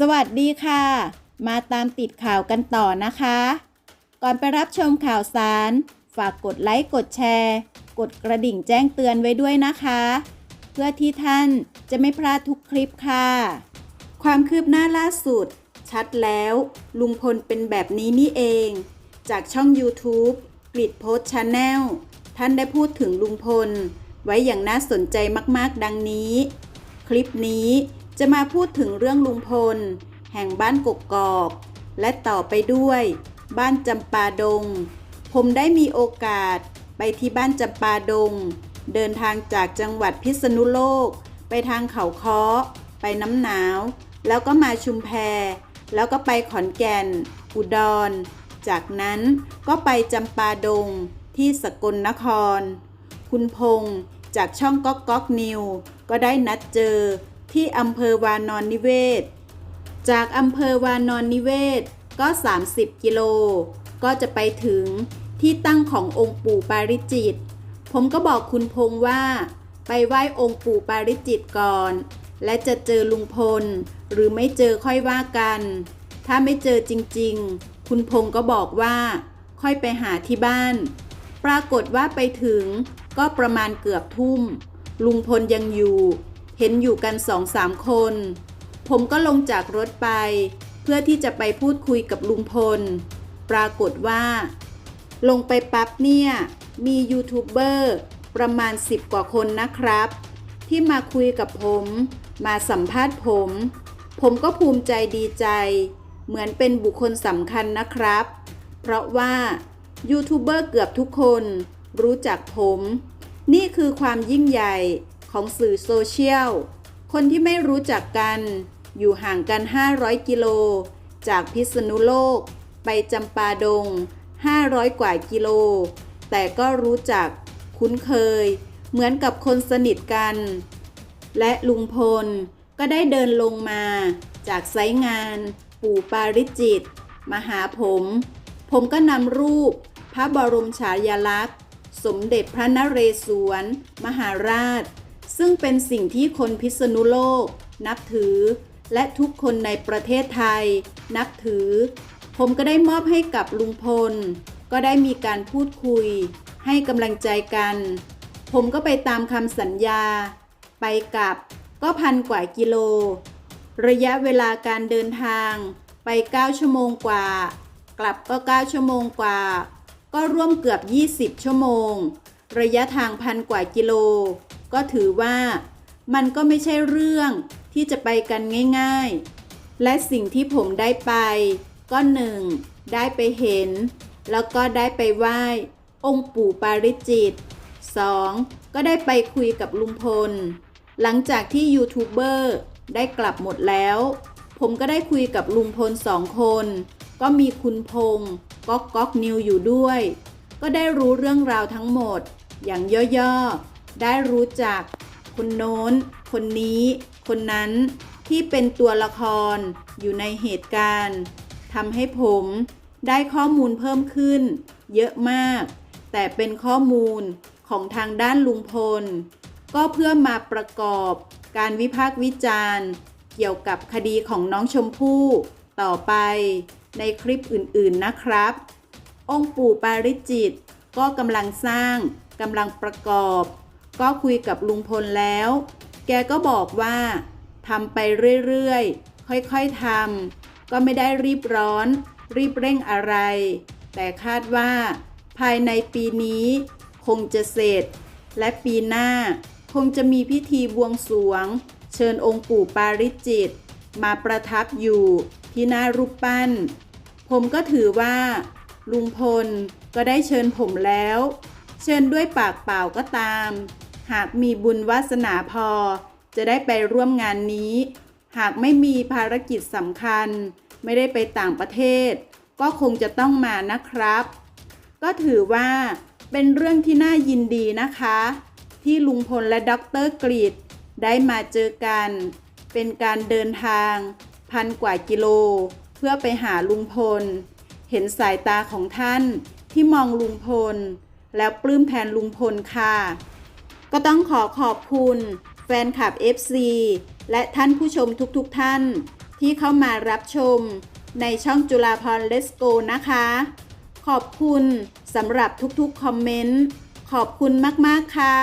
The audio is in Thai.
สวัสดีค่ะ มาตามติดข่าวกันต่อนะคะ ก่อนไปรับชมข่าวสาร ฝากกดไลค์กดแชร์ กดกระดิ่งแจ้งเตือนไว้ด้วยนะคะ เพื่อที่ท่านจะไม่พลาดทุกคลิปค่ะ ความคืบหน้าล่าสุด ชัดแล้ว ลุงพลเป็นแบบนี้นี่เอง จากช่อง YouTube กริดโพสชาแนลท่านได้พูดถึงลุงพล ไว้อย่างน่าสนใจมากๆ ดังนี้ คลิปนี้ จะมาพูดถึงเรื่องลุงพล แห่งบ้านกกกอก และต่อไปด้วย บ้านจำปาดง ผมได้มีโอกาสไปที่บ้านจำปาดง เดินทางจากจังหวัดพิษณุโลก ไปทางเขาค้อ ไปน้ำหนาว แล้วก็มาชุมแพ แล้วก็ไปขอนแก่น อุดร จากนั้นก็ไปจำปาดงที่สกลนคร คุณพงษ์จากช่องก๊อกก๊อกนิว ก็ได้นัดเจอ ที่อำเภอวานอนนิเวศ จากอำเภอวานอนนิเวศก็ 30 กิโล ก็จะไปถึงที่ตั้งขององค์ปู่ปาริจิต ผมก็บอกคุณพงษ์ว่า ไปไหว้องค์ปู่ปาริจิตก่อน และจะเจอลุงพล หรือไม่เจอค่อยว่ากัน ถ้าไม่เจอจริงๆ คุณพงษ์ก็บอกว่า ค่อยไปหาที่บ้าน ปรากฏว่าไปถึงก็ประมาณเกือบทุ่ม ลุงพลยังอยู่ เห็นอยู่กันสองสามคน ผมก็ลงจากรถไป เพื่อที่จะไปพูดคุยกับลุงพล ปรากฏว่า ลงไปปั๊บเนี่ย มียูทูบเบอร์ประมาณ 10 กว่าคนนะครับ ที่มาคุยกับผม มาสัมภาษณ์ผม ผมก็ภูมิใจดีใจ เหมือนเป็นบุคคลสำคัญนะครับ เพราะว่ายูทูบเบอร์เกือบทุกคนรู้จักผม นี่คือความยิ่งใหญ่ ของสื่อโซเชียล คนที่ไม่รู้จักกัน อยู่ห่างกัน 500 กิโล จากพิษณุโลก ไปจำปาดง 500 กว่ากิโล แต่ก็รู้จักคุ้นเคย เหมือนกับคนสนิทกัน และลุงพลก็ได้เดินลงมา จากไซงาน ปู่ปาริจิต มาหาผม ผมก็นำรูป พระบรมฉายาลักษณ์ สมเด็จพระนเรศวร มหาราช ซึ่งเป็นสิ่งที่คนพิษณุโลก นับถือ และทุกคนในประเทศไทย นับถือ ผมก็ได้มอบให้กับลุงพล ก็ได้มีการพูดคุย ให้กำลังใจกัน ผมก็ไปตามคำสัญญา ไปกลับก็พันกว่ากิโล ระยะเวลาการเดินทางไป 9 ชั่วโมงกว่า กลับก็ 9 ชั่วโมงกว่า ก็ร่วมเกือบ 20 ชั่วโมง ระยะทางพันกว่ากิโล ก็ถือว่ามันก็ไม่ใช่เรื่องที่จะไปกันง่าย ๆ และสิ่งที่ผมได้ไป ก็หนึ่งได้ไปเห็น แล้วก็ได้ไปไหว้ องค์ปู่ปาริจิต 2. ก็ได้ไปคุยกับลุงพล หลังจากที่ยูทูบเบอร์ได้กลับหมดแล้ว ผมก็ได้คุยกับลุงพลสองคน ก็มีคุณพงษ์ก๊อกก๊อกนิวอยู่ด้วย ก็ได้รู้เรื่องราวทั้งหมด อย่างย่อๆ ได้รู้จัก คนโน้น คนนี้ คนนั้นที่เป็นตัวละครอยู่ในเหตุการณ์ทำให้ผมได้ข้อมูลเพิ่มขึ้น เยอะมาก แต่เป็นข้อมูลของทางด้านลุงพล ก็เพื่อมาประกอบการวิพากษ์วิจารณ์ เกี่ยวกับคดีของน้องชมพู่ ต่อไปในคลิปอื่นๆนะครับ องค์ปู่ปาริจิตก็กำลังสร้างกำลังประกอบ ก็คุยกับลุงพลแล้ว แกก็บอกว่าทำไปเรื่อยๆ ค่อยๆทำก็ไม่ได้รีบร้อน รีบเร่งอะไร แต่คาดว่า ภายในปีนี้ คงจะเสร็จ และปีหน้า คงจะมีพิธีบวงสรวง เชิญองค์ปู่ปาริจิต มาประทับอยู่ที่หน้ารูปปั้น ผมก็ถือว่า ลุงพลก็ได้เชิญผมแล้ว เชิญด้วยปากเปล่าก็ตาม หากมีบุญวาสนาพอ จะได้ไปร่วมงานนี้ หากไม่มีภารกิจสำคัญ ไม่ได้ไปต่างประเทศ ก็คงจะต้องมานะครับ ก็ถือว่าเป็นเรื่องที่น่ายินดีนะคะ ที่ลุงพลและด็อกเตอร์กรีดได้มาเจอกัน เป็นการเดินทางพันกว่ากิโล เพื่อไปหาลุงพล เห็นสายตาของท่านที่มองลุงพล แล้วปลื้มแทนลุงพลค่ะ ก็ต้องขอขอบคุณแฟนคลับ FC และท่านผู้ชมทุกๆทท่าน ที่เข้ามารับชมในช่องจุฬาพรเลสโกนะคะ ขอบคุณสำหรับทุกๆ คอมเมนต์ ขอบคุณมาก ๆ ค่ะ